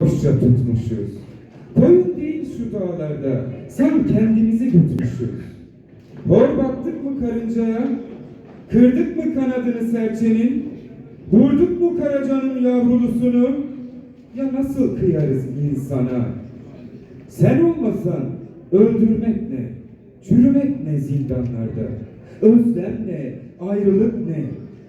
boşça tutmuşuz. Koyun değil şu dağlarda, sen kendimizi götürmüşüz. Hor baktık mı karıncaya, kırdık mı kanadını serçenin, vurduk mu karacanın yavrulusunu, ya nasıl kıyarız insana? Sen olmasan öldürmek ne, çürümek ne zindanlarda, özlem ne, ayrılık ne,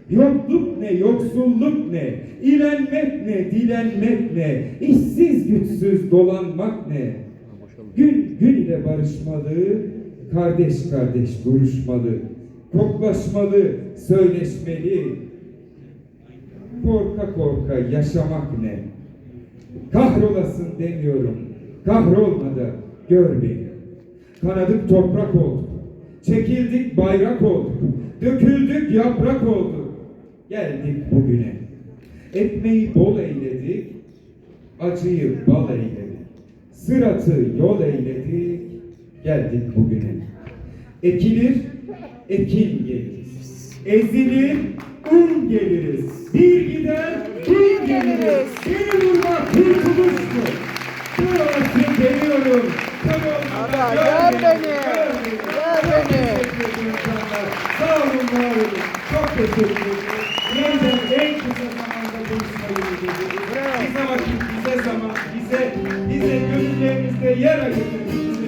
yokluk ne, yoksulluk ne, ilenmek ne, dilenmek ne, işsiz güçsüz dolanmak ne? Gün gün ile barışmalı, kardeş kardeş duruşmalı, koklaşmalı, söyleşmeli, korka korka yaşamak ne? Kahrolasın demiyorum, kahrolma da gör beni. Kanadık toprak olduk, çekildik bayrak olduk, döküldük yaprak olduk. Geldik bugüne. Ekmeği bol eyledik, acıyı bal eyledik. Sıratı yol eyledik, geldik bugüne. Ekilir, ekin geliriz. Ezilir, un geliriz. Bir gider, bir geliriz. Bir vurmak kurtuluştur. Olmadan Ara, gör gör beni, gör beni. Olun. Çok teşekkür ederim. Nereden en kısa zamanda buluşmayı. Bravo. Bize vakit, bize zaman, bize, bize gönüllerimizde yer ayırdınız.